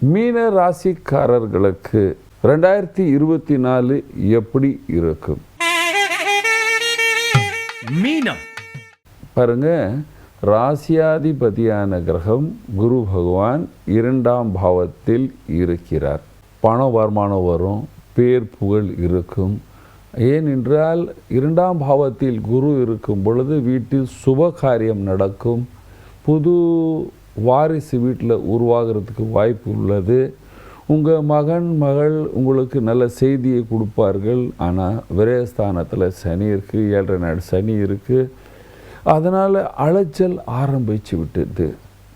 மீன ராசிக்காரர்களுக்கு ரெண்டாயிரத்தி இருபத்தி நாலு எப்படி இருக்கும்? மீனம். பாருங்க ராசியாதிபதியான கிரகம் குரு பகவான் இரண்டாம் பாவத்தில் இருக்கிறார். பண வருமானம் வரும் பேர் புகழ் இருக்கும். ஏனென்றால் இரண்டாம் பாவத்தில் குரு இருக்கும் பொழுது வீட்டில் சுப காரியம் நடக்கும். புது வாரிசு வீட்டில் உருவாகிறதுக்கு வாய்ப்பு உள்ளது. உங்கள் மகன் மகள் உங்களுக்கு நல்ல செய்தியை கொடுப்பார்கள். ஆனால் விரயஸ்தானத்தில் சனி இருக்குது ஏழரை நாடு சனி இருக்குது அதனால் அலைச்சல் ஆரம்பித்து விட்டது.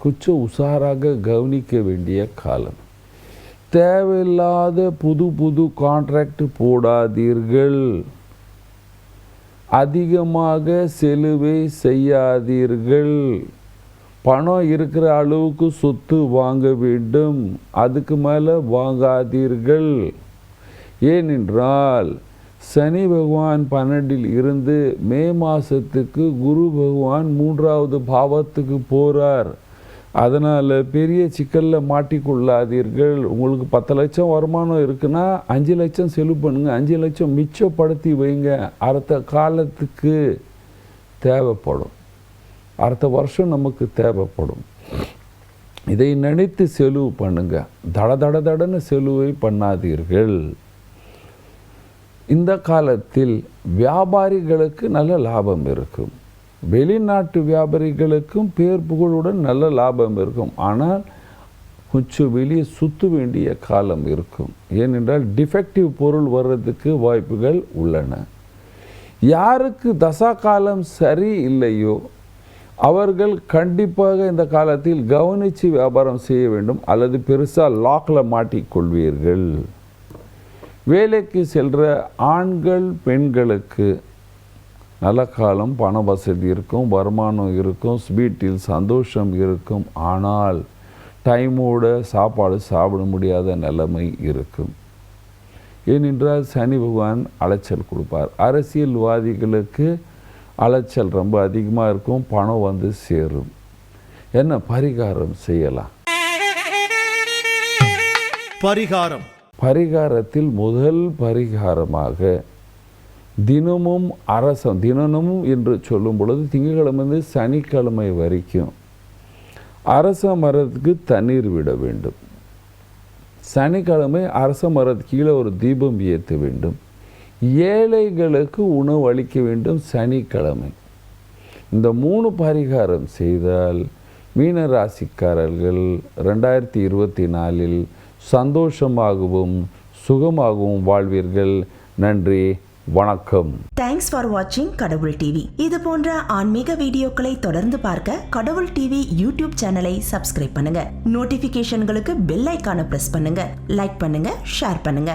கொஞ்சம் உஷாராக கவனிக்க வேண்டிய காலம். தேவையில்லாத புது புது கான்ட்ராக்ட் போடாதீர்கள். அதிகமாக செலுவை செய்யாதீர்கள். பணம் இருக்கிற அளவுக்கு சொத்து வாங்க வேண்டும். அதுக்கு மேலே வாங்காதீர்கள். ஏனென்றால் சனி பகவான் பன்னெண்டில் இருந்து மே மாதத்துக்கு குரு பகவான் மூன்றாவது பாவத்துக்கு போகிறார் அதனால் பெரிய சிக்கலில் மாட்டிக்கொள்ளாதீர்கள். உங்களுக்கு பத்து லட்சம் வருமானம் இருக்குன்னா அஞ்சு லட்சம் செலவு பண்ணுங்கள் அஞ்சு லட்சம் மிச்சப்படுத்தி வைங்க. அடுத்த காலத்துக்கு தேவைப்படும். அடுத்த வருஷம் நமக்கு தேவைப்படும். இதை நினைத்து செலவு பண்ணுங்க. தட தட தடன்னு செலவை பண்ணாதீர்கள். இந்த காலத்தில் வியாபாரிகளுக்கு நல்ல லாபம் இருக்கும். வெளிநாட்டு வியாபாரிகளுக்கும் பேர் புகழுடன் நல்ல லாபம் இருக்கும். ஆனால் கொஞ்சம் வெளியே சுற்ற வேண்டிய காலம் இருக்கும். ஏனென்றால் டிஃபெக்டிவ் பொருள் வர்றதுக்கு வாய்ப்புகள் உள்ளன. யாருக்கு தசா காலம் சரி இல்லையோ அவர்கள் கண்டிப்பாக இந்த காலத்தில் கவனித்து வியாபாரம் செய்ய வேண்டும் அல்லது பெருசாக லாக்கில் மாட்டிக்கொள்வீர்கள். வேலைக்கு செல்கிற ஆண்கள் பெண்களுக்கு நல்ல காலம் பண வசதி இருக்கும் வருமானம் இருக்கும் வீட்டில் சந்தோஷம் இருக்கும். ஆனால் டைமோட சாப்பாடு சாப்பிட முடியாத நிலைமை இருக்கும். ஏனென்றால் சனி பகவான் அலைச்சல் கொடுப்பார். அரசியல்வாதிகளுக்கு அலைச்சல் ரொம்ப அதிகமாக இருக்கும் பணம் வந்து சேரும். என்ன பரிகாரம் செய்யலாம்? பரிகாரம். பரிகாரத்தில் முதல் பரிகாரமாக தினமும் அரசம் தினமும் என்று சொல்லும் பொழுது திங்கட்கிழமை சனிக்கிழமை வரைக்கும் அரச மரத்துக்கு தண்ணீர் விட வேண்டும். சனிக்கிழமை அரச மரத்து கீழே ஒரு தீபம் ஏற்ற வேண்டும். ஏழைகளுக்கு உணவு அளிக்க வேண்டும் சனிக்கிழமை. இந்த மூணு பரிகாரம் செய்தால் மீன ராசிக்காரர்கள் ரெண்டாயிரத்தி இருபத்தி நாலில் சந்தோஷமாகவும் சுகமாகவும் வாழ்வீர்கள். நன்றி வணக்கம். தேங்க்ஸ் ஃபார் வாட்சிங் கடவுள் டிவி இது போன்ற ஆன்மீக வீடியோக்களை தொடர்ந்து பார்க்க கடவுள் டிவி யூடியூப் சேனலை சப்ஸ்கிரைப் பண்ணுங்க. நோட்டிபிகேஷன்களுக்கு பெல் ஐக்கான பிரஸ் பண்ணுங்க. லைக் பண்ணுங்க ஷேர் பண்ணுங்க.